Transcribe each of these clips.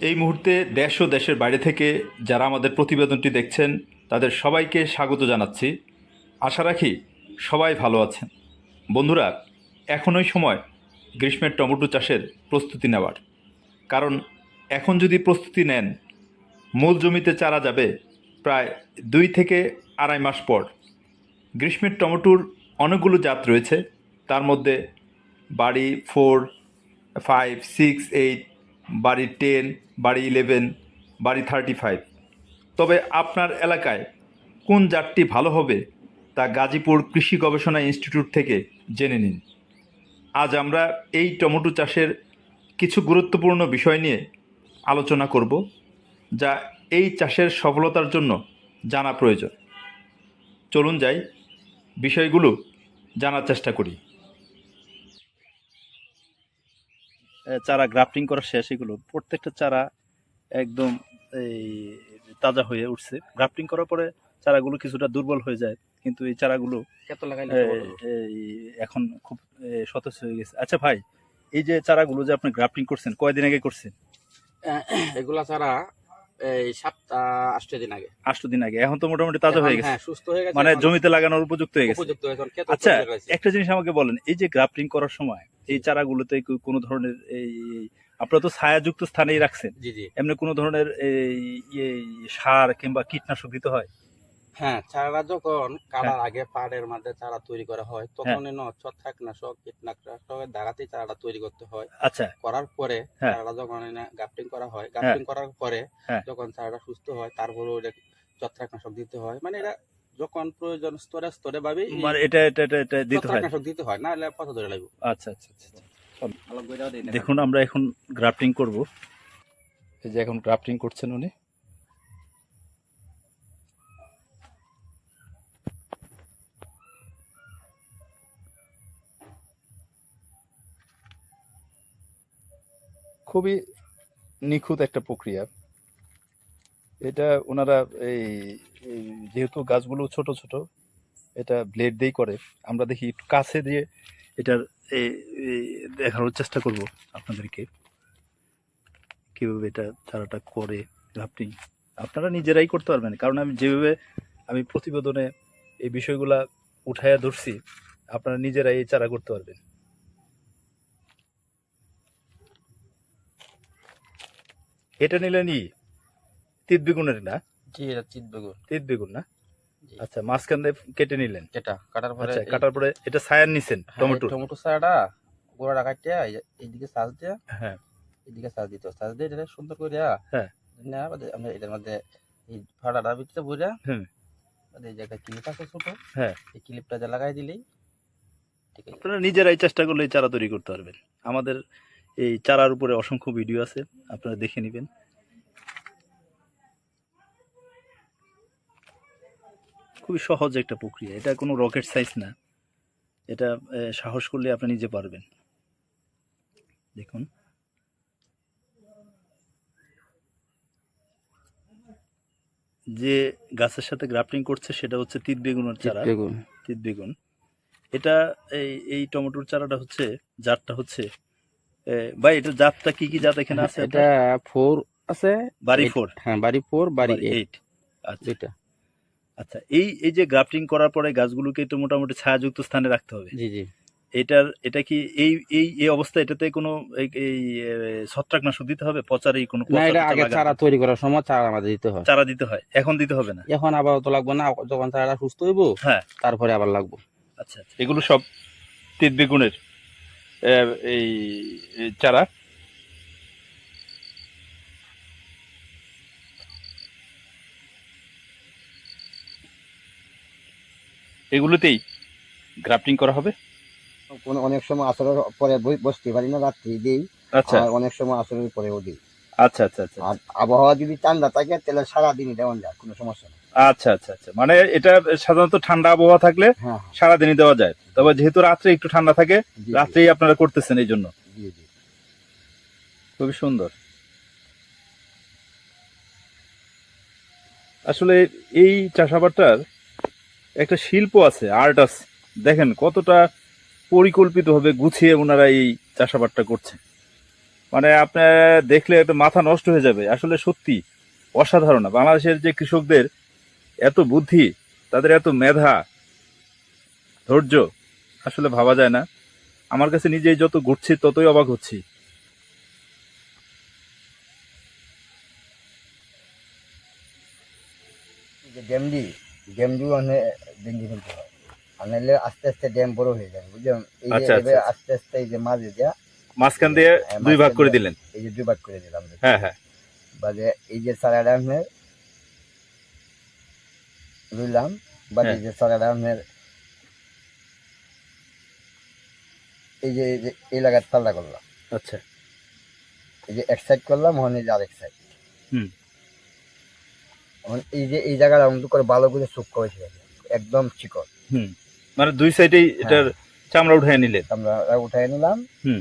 এই মুহূর্তে দেশ ও দেশের বাইরে থেকে যারা আমাদের প্রতিবেদনটি দেখছেন, তাদের সবাইকে স্বাগত জানাচ্ছি। আশা রাখি সবাই ভালো আছেন। বন্ধুরা, এখনই সময় গ্রীষ্মের টমেটো চাষের প্রস্তুতি নেওয়ার। কারণ এখন যদি প্রস্তুতি নেন, মূল জমিতে চারা যাবে প্রায় দুই থেকে আড়াই মাস পর। গ্রীষ্মের টমেটোর অনেকগুলো জাত রয়েছে। তার মধ্যে বাড়ি, ফোর, ফাইভ, সিক্স, এইট বাড়ি টেন, বাড়ি ইলেভেন, বাড়ি থার্টি ফাইভ। তবে আপনার এলাকায় কোন জাতটি ভালো হবে তা গাজীপুর কৃষি গবেষণা ইনস্টিটিউট থেকে জেনে নিন। আজ আমরা এই টমেটো চাষের কিছু গুরুত্বপূর্ণ বিষয় নিয়ে আলোচনা করব, যা এই চাষের সফলতার জন্য জানা প্রয়োজন। চলুন যাই, বিষয়গুলো জানার চেষ্টা করি। চারা গ্রাফটিং করা শেষ এগুলো প্রত্যেকটা চারা একদম এই তাজা হয়ে উঠছে। গ্রাফটিং করার পরে চারাগুলো কিছুটা দুর্বল হয়ে যায় কিন্তু এই চারাগুলো এখন খুব সতেজ হয়ে গেছে। আচ্ছা ভাই এই যে চারাগুলো যে আপনি গ্রাফটিং করছেন কয়দিন আগে করছেন? এগুলা ছাড়া এই সাতটা আষ্ট দিন আগে। আষ্ট দিন আগে। এখন তো মোটামুটি তাজা হয়ে গেছে। হ্যাঁ সুস্থ হয়ে গেছে। মানে জমিতে লাগানোর উপযুক্ত হয়ে গেছে। আচ্ছা, একটা জিনিস আমাকে বলেন এই যে গ্রাফটিং করার সময় এই চারাগুলোতে কোনো ধরনের এই আপনারা তো ছায়াযুক্ত স্থানেই রাখছেন। জি জি। এমনি কোনো ধরনের এই সার কিংবা কীটনাশক দিতে হয়? হ্যাঁ চারা যখন হ্যাঁ। কাটার আগে পাড়ের মধ্যে চারা তৈরি করা হয় তখন ন ছত্রাকনাশক কীটনাশকের দাগাতে চারাটা তৈরি করতে হয়। আচ্ছা। করার পরে হ্যাঁ। চারাটা যখন গাফটিং করা হয় গাফটিং করার পরে হ্যাঁ। যখন চারাটা সুস্থ হয় তারপরে ওটা ছত্রাকনাশক দিতে হয়। মানে এটা যখন প্রয়োজন স্তরে স্তরে ভাবে মানে এটা এটা এটা এটা দিতে হয়। ছত্রাকনাশক দিতে হয় না হলে পচা ধরে লাগবে। আচ্ছা আচ্ছা আচ্ছা আচ্ছা। দেখুন আমরা এখন গ্রাফটিং করব। এই যে এখন গ্রাফটিং করছেন উনি। খুবই নিখুঁত একটা প্রক্রিয়া। এটা ওনারা এই যেহেতু গাছগুলো ছোট ছোট, এটা ব্লেড দিয়েই করে। আমরা দেখি একটু কাছে দিয়ে এটার দেখানোর চেষ্টা করব আপনাদেরকে। কীভাবে এটা চারাটা করে গ্রাফটিং আপনারা নিজেরাই করতে পারবেন। কারণ আমি যেভাবে আমি প্রতিবেদনে এই বিষয়গুলা উঠাইয়া ধরছি, আপনারা নিজেরাই এই চারা করতে পারবেন। এটা নিলেন ই? তিত বেগুনের না? জি এটা চিত বেগুন। তিত বেগুন না? আচ্ছা মাঝখান দিয়ে কেটে নিলেন। এটা কাটার পরে আচ্ছা কাটার পরে এটা ছায়ার নিছেন হ্যাঁ, টমেটো। টমেটো চারাটা গোড়াটা কাটিয়া এইদিকে সাজ দিয়া হ্যাঁ। এইদিকে সাজ দিতে সাজ দিয়ে এটা সুন্দর করে হ্যাঁ। না আমরা এটার মধ্যে এই ফাটাটার ভিতরে বুঝা হুম। এই যে একটা ক্লিপ আছে ছোট হ্যাঁ। এই ক্লিপটা যা লাগাই দিলেই ঠিক আপনারা নিজেরাই চেষ্টা করলে চারা তৈরি করতে পারবেন। আমাদের এই চারার উপরে অসংখ্য ভিডিও আছে আপনারা দেখে নেবেন। খুবই সহজ একটা প্রক্রিয়া। এটা কোনো রকেট সাইজ না। এটা সাহস করলে আপনি নিজে পারবেন। দেখুন। যে গাছের সাথে গ্রাফটিং করছে সেটা হচ্ছে তিত বেগুনের চারা। তিত বেগুন। এটা এই এই টমেটোর চারাটা হচ্ছে জাতটা হচ্ছে ভাই এটা জাতটা কি কি জাত এখানে আছে এটা ফোর আছে। বাড়ি ফোর হ্যাঁ বাড়ি ফোর বাড়ি এইট আচ্ছা। দুইটা। আচ্ছা এই এই যে গ্রাফটিং করার পরে গাছগুলোকে তো মোটামুটি ছায়াযুক্ত স্থানে রাখতে হবে। জি জি। এটার এটা কি এই এই এই অবস্থা এটাতে কোনো এই- ছত্রাকনাশক দিতে হবে? পচার এই কোনো না এটা আগে চারা তৈরি করার সময় চারা আমাদের দিতে হয়। চারা দিতে হয়। এখন দিতে হবে না? এখন আবার তো লাগবে না যখন চারাটা সুস্থ হইব হ্যাঁ। তারপরে আবার লাগবে। আচ্ছা আচ্ছা। এগুলো সব তিত বেগুনের এই এই চারা। এগুলোতেই গ্রাফটিং করা হবে? কোনো অনেক সময় আসরের পরে বসতে পারি না রাত্রি দিই। আচ্ছা। অনেক সময় আসরের পরেও দিই। আচ্ছা আচ্ছা আচ্ছা আর আবহাওয়া যদি ঠান্ডা থাকে তাহলে সারাদিনই দেওয়া যায় কোনো সমস্যা নেই। আচ্ছা আচ্ছা আচ্ছা। মানে এটা সাধারণত ঠান্ডা আবহাওয়া থাকলে হ্যাঁ সারাদিনই দেওয়া যায়। তবে যেহেতু রাত্রে একটু ঠান্ডা থাকে রাত্রেই আপনারা করতেছেন এই জন্য। খুবই সুন্দর। আসলে এই চাষাবাদটার একটা শিল্প আছে আর্ট আছে। দেখেন কতটা পরিকল্পিতভাবে গুছিয়ে ওনারা এই চাষাবাদটা করছে। মানে আপনার দেখলে একটু মাথা নষ্ট হয়ে যাবে। আসলে সত্যি অসাধারণ। বাংলাদেশের যে কৃষকদের এত বুদ্ধি, তাদের এত মেধা, ধৈর্য, আসলে ভাবা যায় না। আমার কাছে নিজেই যত ঘুরছি, ততই অবাক হচ্ছি। যে ড্যামডি ড্যামডি মানে ডেঙ্গি ফেলতে হয়। আর নাহলে আস্তে আস্তে ড্যাম বড় হয়ে যাবে বুঝলেন? এই যে আচ্ছা, আচ্ছা, আচ্ছা। আস্তে আস্তে এই যে মাঝে দেয়া মাঝখান দিয়ে হ্যাঁ, দুই ভাগ করে দিলেন। এই যে দুই ভাগ করে দিলাম। হ্যাঁ হ্যাঁ। বাজে এই যে সারা ড্যামের রুইলাম বা হ্যাঁ। এই যে সারা ড্যামের এই যে এই যে লাগাত পাল্লা করলাম। আচ্ছা। এই যে এক সাইড করলাম ওখানে যে আরেক সাইড হুম। এই যে এই জায়গাটা আমাদের করে ভালো করে চুপ করেছে একদম চিকন হুম। মানে দুই সাইডেই এটার চামড়া উঠে নিলে আমরা উঠাই নিলাম। হুম।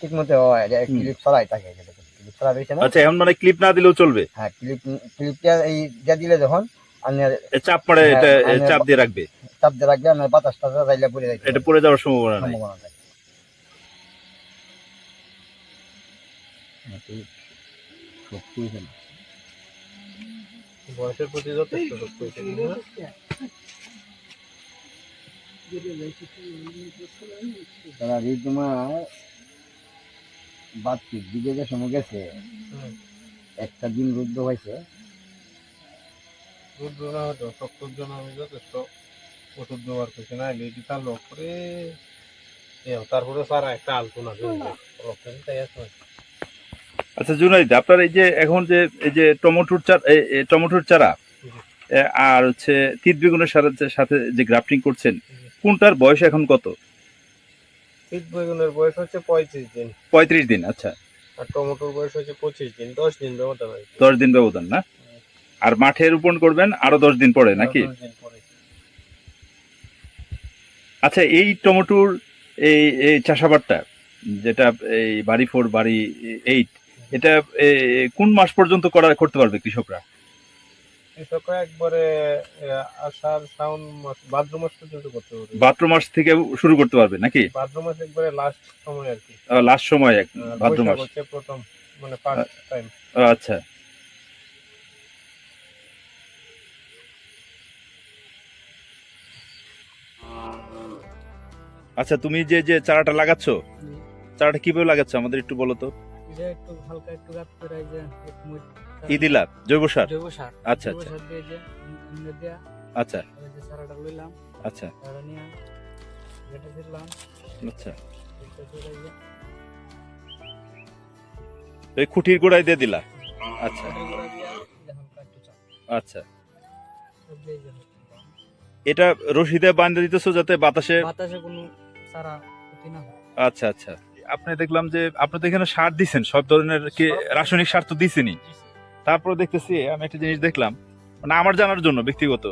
ঠিক মতো হয় ক্লিপ ছড়াই থাকে ক্লিপ ছড়া দিয়েছে না আচ্ছা এখন মানে ক্লিপ না দিলেও চলবে? হ্যাঁ ক্লিপ ক্লিপটা এই যা দিলে যখন আপনার চাপ পড়ে হ্যাঁ, এটা চাপ দিয়ে রাখবে? চাপ দিয়ে রাখবে আপনার বাতাস টাতাস যাইলে পড়ে যাইতে এটা পড়ে যাওয়ার সম্ভাবনা নাই। সম্ভাবনা থাকে বয়সের প্রতি যথেষ্ট শক্তি হয়েছে তারা তোমার বাত্তির দিকে যে সময় গেছে একটা দিন রুদ্র হয়েছে। রুদ্র না হতো শক্তর জন্য আমি যথেষ্ট ওষুধ ব্যবহার করছি না এলে এটি তার লোক করে এ, তারপরে সারা একটা আলপনা রক্তের তাই আছে আচ্ছা জুনাইদ আপনার এই যে এখন যে এই যে টমেটোর চারা টমেটোর চারা আর হচ্ছে তিত বেগুনের সাথে সাথে যে গ্রাফটিং করছেন কোনটার বয়স এখন কত? শীত বেগুনের বয়স হচ্ছে পঁয়ত্রিশ দিন। পঁয়ত্রিশ দিন আচ্ছা। আর টমেটোর বয়স হচ্ছে পঁচিশ দিন দশ দিন ব্যবধান। দশ দিন ব্যবধান না? আর মাঠে রোপণ করবেন আরও দশ দিন পরে নাকি? পরে। আচ্ছা এই টমেটোর এই এই চাষাবাদটা যেটা এই বাড়ি ফোর বাড়ি এইট এটা কোন মাস পর্যন্ত করা করতে পারবে কৃষকরা? কৃষকরা একবারে আষাঢ় শ্রাবণ মাস ভাদ্র মাস পর্যন্ত করতে পারবে ভাদ্র মাস থেকে শুরু করতে পারবে নাকি? ভাদ্র মাস একবারে লাস্ট সময় আর কি। লাস্ট সময় এক ভাদ্র মাস। প্রথম মানে ফার্স্ট টাইম আচ্ছা। আচ্ছা তুমি যে যে চারাটা লাগাচ্ছ চারাটা কীভাবে লাগাচ্ছ আমাদের একটু বলো তো। যে একটু হালকা একটু করে যে এক মুঠ কি দিলা জৈব সার? জৈব সার। আচ্ছা আচ্ছা। সার দিয়ে যে দেয়া আচ্ছা। এই যে সারাটা লইলাম আচ্ছা। সারা নিয়ে কেটে দিলাম আচ্ছা। এই খুঁটির গোড়ায় দিয়ে দিলা? আচ্ছা। আচ্ছা। এটা রশিদে বাঁধে দিতেছো যাতে বাতাসে বাতাসে কোনো সারা ক্ষতি না হয়। আচ্ছা আচ্ছা। আপনি দেখলাম যে আপনি তো এখানে সার দিছেন সব ধরনের কি রাসায়নিক সার তো দিছেনই। তারপরে দেখতেছি আমি একটা জিনিস দেখলাম মানে আমার জানার জন্য ব্যক্তিগত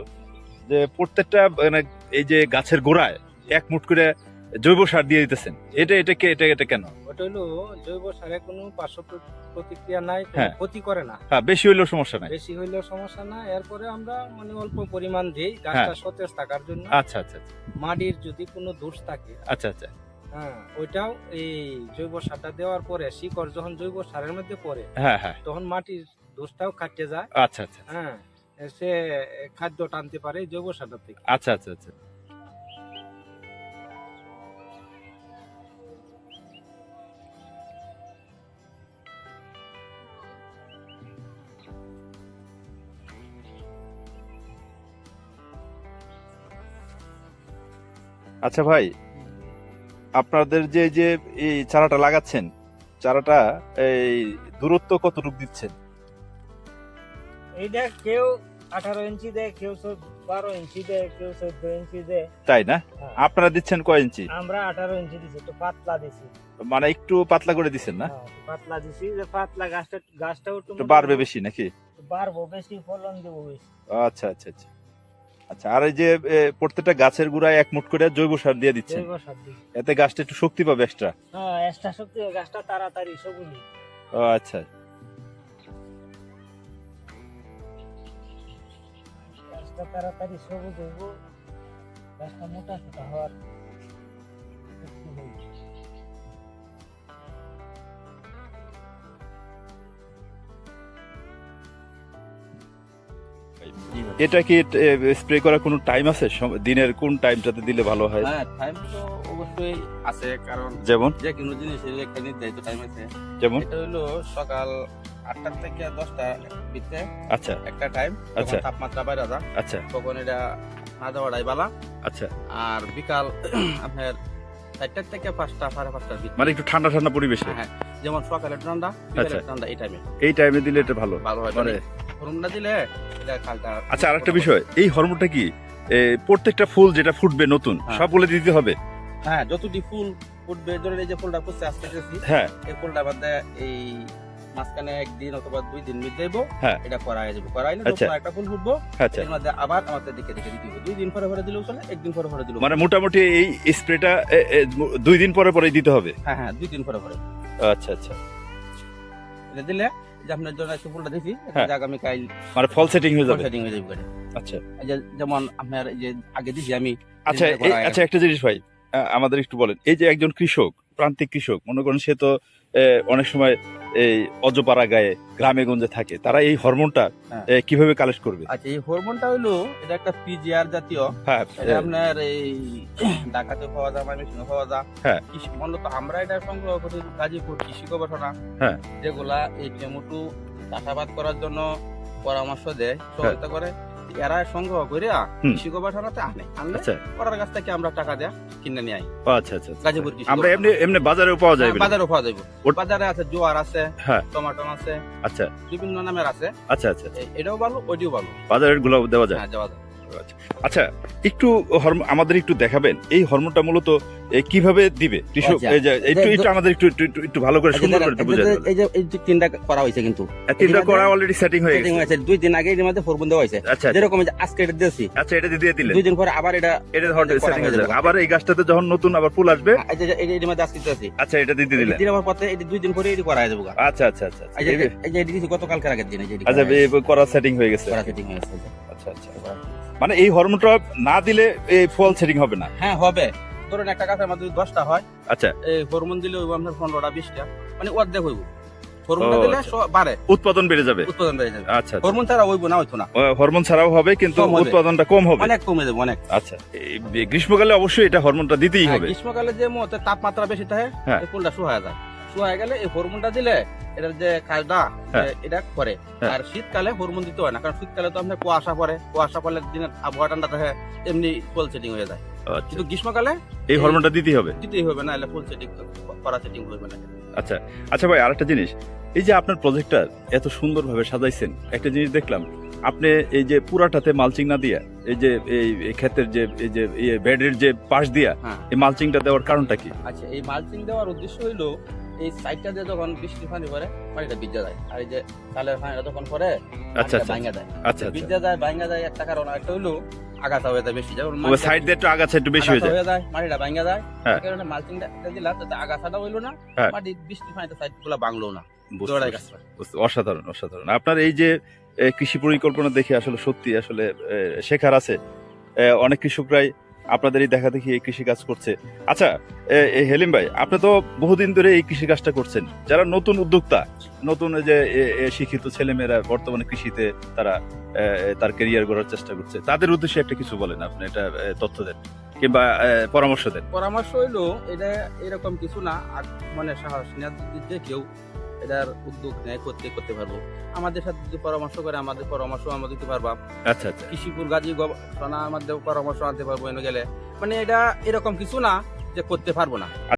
যে প্রত্যেকটা মানে এই যে গাছের গোড়ায় এক মুঠ করে জৈব সার দিয়ে দিতেছেন এটা এটা কে এটা এটা কেন? ওটা হলো জৈব সারে কোনো পার্শ্ব প্রতিক্রিয়া নাই হ্যাঁ। ক্ষতি করে না। হ্যাঁ বেশি হইলেও সমস্যা নাই। বেশি হইলেও সমস্যা না এরপরে আমরা মানে অল্প পরিমাণ দিই হ্যাঁ। গাছটা সতেজ থাকার জন্য। আচ্ছা আচ্ছা আচ্ছা, মাটির যদি কোনো দোষ থাকে। আচ্ছা আচ্ছা। হ্যাঁ ওইটাও এই জৈব সারটা দেওয়ার পরে শিকড় যখন জৈব সারের মধ্যে পড়ে হ্যাঁ হ্যাঁ। তখন মাটির দোষটাও কাটতে যায়। আচ্ছা আচ্ছা হ্যাঁ সে খাদ্য টানতে পারে জৈব সারটা থেকে। আচ্ছা আচ্ছা আচ্ছা। আচ্ছা ভাই আপনাদের যে যে এই চারাটা লাগাচ্ছেন চারাটা এই দূরত্ব কতটুকু দিচ্ছেন? এইটা কেউ আঠারো ইঞ্চি দেয় কেউ বারো ইঞ্চি দেয় কেউ চোদ্দ ইঞ্চি দেয়। তাই না? হ্যাঁ। আপনারা দিচ্ছেন কয় ইঞ্চি? আমরা আঠারো ইঞ্চি দিছি একটু পাতলা দিছি। মানে একটু পাতলা করে দিচ্ছেন না? হ্যাঁ, পাতলা দিছি যে পাতলা গাছটা গাছটাও একটু বাড়বে বেশি নাকি? বাড়বো বেশি ফলন দেবো বেশি। আচ্ছা আচ্ছা আচ্ছা। আচ্ছা আর এই যে প্রত্যেকটা গাছের গুড়ায় এক মুট করে জৈব সার দিয়ে দিচ্ছেন। জৈব সার দিছি এতে গাছটা একটু শক্তি পাবে এক্সট্রা হ্যাঁ এক্সট্রা শক্তি হয়, গাছটা তাড়াতাড়ি সবুজ ও আচ্ছা। গাছটা তাড়াতাড়ি সবুজ হইব গাছটা মোটা সোটা হওয়ার এটা কি স্প্রে করার কোনো টাইম আছে? দিনের কোন টাইমটাতে দিলে ভালো হয়? হ্যাঁ টাইম তো অবশ্যই আছে কারণ যেমন? যে কোনো জিনিসের একটা নির্ধারিত টাইম আছে। যেমন? এটা হলো সকাল আটটা থেকে দশটা ভিতরে আচ্ছা। একটা টাইম আচ্ছা। তাপমাত্রা বাইরে যা আচ্ছা। তখন এটা না দেওয়াটাই বালা। আচ্ছা। আর বিকাল আপনার চারটার থেকে পাঁচটা সাড়ে পাঁচটার ভিতরে। মানে একটু ঠান্ডা ঠান্ডা পরিবেশে? হ্যাঁ যেমন সকালে ঠান্ডা আচ্ছা। বিকালে ঠান্ডা এই টাইমে এই টাইমে দিলে এটা ভালো। ভালো হয় মানে হরমোনটা দিলে খালটা আচ্ছা আরেকটা বিষয়। এই হরমোনটা কি? প্রত্যেকটা ফুল যেটা ফুটবে নতুন হ্যাঁ। সবগুলো দিতে হবে? হ্যাঁ যতটি ফুল ফুটবে ধরেন এই যে ফুলটা ফুটছে আজকে দেখছি হ্যাঁ। এই ফুলটা মধ্যে এই মাঝখানে একদিন অথবা দুই দিন মিট দেবো হ্যাঁ। এটা করাই যাব। করাইলে আচ্ছা। যখন একটা ফুল ফুটবো আচ্ছা। এর মধ্যে আবার আমাদের দিকে দিকে দিতে হবে। দুই দিন পরে পরে দিলেও চলে একদিন পরে পরে দিলেও মানে মোটামুটি এই স্প্রেটা দুই দিন পরে পরে দিতে হবে? হ্যাঁ হ্যাঁ দুই দিন পরে পরে। আচ্ছা আচ্ছা। এটা দিলে যে আপনার জন্য একটু ফুলটা দিছি হ্যাঁ। এটা আগামী কাল মানে ফল সেটিং হয়ে যাবে? সেটিং হয়ে যাবে আচ্ছা। যেমন আপনার এই যে আগে দিছি আমি আচ্ছা আচ্ছা একটা জিনিস ভাই আমাদের একটু বলেন। এই যে একজন কৃষক প্রান্তিক কৃষক মনে করেন সে তো অনেক সময় এই অজপাড়া গায়ে গ্রামে গঞ্জে থাকে। তারা এই হরমোনটা হ্যাঁ। কীভাবে কালেক্ট করবে? আচ্ছা এই হরমোনটা হলো এটা একটা পিজিআর জাতীয়। হ্যাঁ আপনার এই ঢাকাতে পাওয়া যায় ময়মনসিংহে পাওয়া যায়। হ্যাঁ। কৃষি মূলত আমরা এটা সংগ্রহ করি গাজীপুর কৃষি গবেষণা। হ্যাঁ। যেগুলা এই টমেটো চাষাবাদ করার জন্য পরামর্শ দেয় সহায়তা করে। এরা সংগ্রহ করে। কৃষি গবেষণাতে আনে। আনলে আচ্ছা। ওরার কাছ থেকে আমরা টাকা দেয়া কিনে নিয়ে আই। আচ্ছা আচ্ছা আচ্ছা। গাজীপুর কৃষি আমরা এমনি এমনি বাজারেও পাওয়া যায় বাজারেও বাজারে পাওয়া যাবে বাজারে আছে জোয়ার আছে হ্যাঁ। টমাটো আছে আচ্ছা। বিভিন্ন নামের আছে। আচ্ছা আচ্ছা আচ্ছা। এটাও ভালো ওইটিও ভালো। বাজারেরগুলো দেওয়া যায়। হ্যাঁ দেওয়া যায়। আচ্ছা একটু আমাদের একটু দেখাবেন এই হরমোনটা মূলত কীভাবে দিবে? কৃষক আচ্ছা। একটু একটু আমাদের একটু একটু- ভালো করে সুন্দর করে এই যে এই যে তিনটা করা হয়েছে কিন্তু। তিনটা করা অলরেডি সেটিং হয়ে গেছে। দুই দিন আগে এর মধ্যে ফোরবন দেওয়া হয়েছে। আচ্ছা আচ্ছা। যেরকম আজকে এটা দিয়েছি। আচ্ছা এটা দিয়ে দিলেন। দুই দিন পরে আবার এটা এটা সেটিং হয়ে যাবে। আবার এই গাছটাতে যখন নতুন আবার ফুল আসবে? এর মধ্যে আজকে দিয়েছি। আচ্ছা এটা দিয়ে দিলেন। দিন আবার এই যে দুই দিন পরে এটি করা হয়ে যাবে। আচ্ছা আচ্ছা আচ্ছা আচ্ছা। এই যে এই- এই যে এটি দিয়েছি গতকালকের আগের দিন। এই যে আচ্ছা করা সেটিং হয়ে গেছে। করা setting হয়ে গেছে। আচ্ছা আচ্ছা। মানে এই হরমোনটা না দিলে এই ফল সেটিং হবে না। হ্যাঁ হবে। ধরুন একটা গাছের মধ্যে দশটা হয় আচ্ছা। এই হরমোন দিলে হইব আপনার পনেরোটা বিশটা মানে অর্ধেক হইব। আচ্ছা। সব বাড়ে। উৎপাদন বেড়ে যাবে। উৎপাদন বেড়ে যাবে। আচ্ছা আচ্ছা। হরমোন ছাড়া হইব না হইতো না। হরমোন ছাড়াও হবে কিন্তু উৎপাদনটা কম হবে। অনেক কমে যাবে অনেক। আচ্ছা এই গ্রীষ্মকালে অবশ্যই এটা হরমোনটা দিতেই হ্যাঁ, হবে। গ্রীষ্মকালে যে মুহূর্তে তাপমাত্রা বেশি থাকে হ্যাঁ। ফুলটা শুহায় যায়। গেলে এই হরমোনটা দিলে এটার যে কাজটা হ্যাঁ। এটা করে। হ্যাঁ। আর শীতকালে হরমোন দিতে হয় না কারণ শীতকালে তো আপনার কুয়াশা পড়ে। কুয়াশা পড়লে দিনের আবহাওয়া ঠান্ডা থাকে এমনি ফুল সেটিং হয়ে যায়। আচ্ছা। কিন্তু গ্রীষ্মকালে এই হরমোনটা দিতেই হবে? দিতেই হবে না এলে ফুল সেটিং করা সেটিং হবে না আচ্ছা। আচ্ছা ভাই আরেকটা জিনিস। এই যে আপনার প্রজেক্টটা এত সুন্দরভাবে সাজাইছেন একটা জিনিস দেখলাম আপনি এই যে পুরাটাতে মালচিং না দিয়া এই যে এই ক্ষেতের যে এই যে বেডের যে পাশ দিয়া হ্যাঁ। এই মালচিংটা দেওয়ার কারণটা কি? আচ্ছা এই মালচিং দেওয়ার উদ্দেশ্য হইল এই সাইডটা দিয়ে যখন বৃষ্টি পানি পরে পানিটা ভিজা যায়। আর এই যে চালের পানিটা যখন পরে আচ্ছা আচ্ছা ভাঙা যায়। আচ্ছা আচ্ছা। ভিজা যায় ভাঙা যায় একটা কারণ একটা হইল আগাছা হয়ে যায় বেশি। যেমন সাইড দিয়ে একটু আগাছা একটু বেশি হয়ে যায়। হয়ে যায় মাটিটা ভাঙা যায়। হ্যাঁ। কারণে মালচিংটা দিলাম যাতে আগাছাটা হইল না হ্যাঁ। মাটি বৃষ্টি পানিতে সাইডগুলা ভাঙলো না। অসাধারণ অসাধারণ। আপনার এই যে কৃষি পরিকল্পনা দেখে আসলে সত্যি আসলে শেখার আছে। অনেক কৃষকরাই আপনাদের এই দেখা দেখি এই কৃষি কাজ করছে। আচ্ছা হেলিম ভাই, আপনি তো বহুদিন ধরে এই কৃষি কাজটা করছেন। যারা নতুন উদ্যোক্তা, নতুন যে শিক্ষিত ছেলেমেয়েরা বর্তমানে কৃষিতে তারা তার কেরিয়ার গড়ার চেষ্টা করছে, তাদের উদ্দেশ্যে একটা কিছু বলেন আপনি, এটা তথ্য দেন, কিংবা পরামর্শ দেন। পরামর্শ হইল, এটা এরকম কিছু না মানে সাহস দিক দিয়ে কেউ এটার উদ্যোগ নেয় করতে করতে পারব। আমাদের সাথে যদি পরামর্শ করে আমাদের পরামর্শ আমরা দিতে পারবা। আচ্ছা আচ্ছা। কৃষিপুর গাজী গবেষণা আমাদের পরামর্শ আনতে পারব এনে গেলে। মানে এটা এরকম কিছু না যে করতে পারব না।